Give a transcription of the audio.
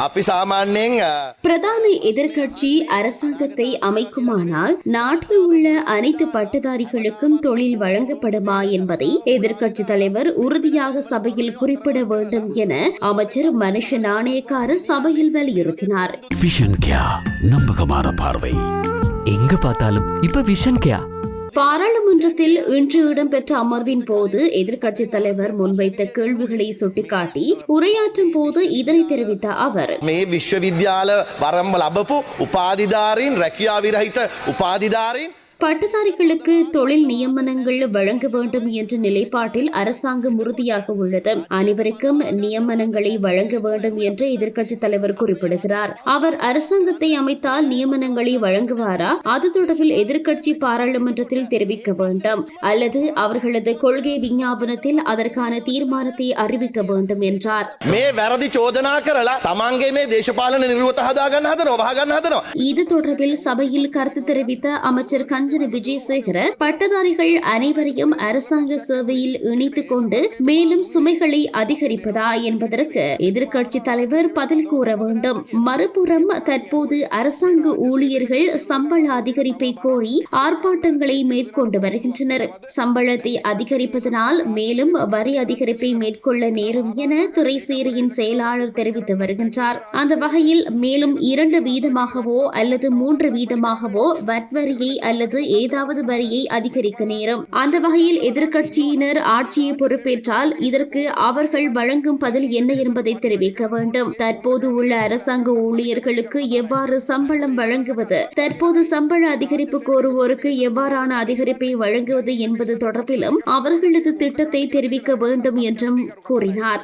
අපි සාමාන්‍යයෙන් අ, பிரதான எதிர்க்கட்சி அரசாங்கத்தை அமைக்குமானால் நாட்டில் உள்ள அனைத்து பட்டதாரிகளுக்கும் தொழில் வழங்கப்படுமா என்பதை எதிர்க்கட்சி தலைவர் உறுதியாக சபையில் குறிப்பிட வேண்டும் என அமைச்சர் மனுஷ நாணயக்கார சபையில் வலியுறுத்தினார் விஷன் கியா நம்பகமான பார்வை எங்க பார்த்தாலும் இப்ப விஷன் கேயா பாராளுமன்றத்தில் இன்று இடம்பெற்ற அமர்வின் போது எதிர்க்கட்சித் தலைவர் முன்வைத்த கேள்விகளை சுட்டிக்காட்டி உரையாற்றும் போது இதனை தெரிவித்த அவர் මේ විශ්වවිද්‍යාල වරම්ම ලබපු උපාධිධාරීන් රැකියා විරහිත උපාධිධාරීන් பட்டதாரிகளுக்கு தொழில் நியமனங்கள் வழங்க வேண்டும் என்ற நிலைப்பாட்டில் அரசாங்கம் உறுதியாக உள்ளது. அனைவருக்கும் நியமனங்களை வழங்க வேண்டும் என்று எதிர்க்கட்சித் தலைவர் குறிப்பிடுகிறார். அவர் அரசாங்கத்தை அமைத்தால் நியமனங்களை வழங்குவாரா? அது தொடர்பில் எதிர்க்கட்சி பாராளுமன்றத்தில் தெரிவிக்க வேண்டும். அல்லது அவர்களது கொள்கை விஞ்ஞாபனத்தில் அதற்கான தீர்மானத்தை அறிவிக்க வேண்டும் என்றார். இது தொடர்பில் சபையில் கருத்து தெரிவித்த அமைச்சர் கஞ்ச கஞ்சன விஜயசேகர பட்டதாரிகள் அனைவரையும் அரசாங்க சேவையில் இணைத்துக் கொண்டு மேலும் சுமைகளை அதிகரிப்பதா என்பதற்கு எதிர்க்கட்சி தலைவர் பதில் கூற வேண்டும். மறுபுறம் தற்போது அரசாங்க ஊழியர்கள் சம்பள அதிகரிப்பை கோரி ஆர்ப்பாட்டங்களை மேற்கொண்டு வருகின்றனர். சம்பளத்தை அதிகரிப்பதனால் மேலும் வரி அதிகரிப்பை மேற்கொள்ள நேரும் என துறை சேரியின் செயலாளர் தெரிவித்து வருகின்றார். அந்த வகையில் மேலும் இரண்டு வீதமாகவோ அல்லது மூன்று வீதமாகவோ வட்வரியை அல்லது அல்லது ஏதாவது வரியை அதிகரிக்க நேரும். அந்த வகையில் எதிர்கட்சியினர் ஆட்சியை பொறுப்பேற்றால் இதற்கு அவர்கள் வழங்கும் பதில் என்ன என்பதை தெரிவிக்க வேண்டும். தற்போது உள்ள அரசாங்க ஊழியர்களுக்கு எவ்வாறு சம்பளம் வழங்குவது? தற்போது சம்பள அதிகரிப்பு கோருவோருக்கு எவ்வாறான அதிகரிப்பை வழங்குவது என்பது தொடர்பிலும் அவர்களது திட்டத்தை தெரிவிக்க வேண்டும் என்றும் கூறினார்.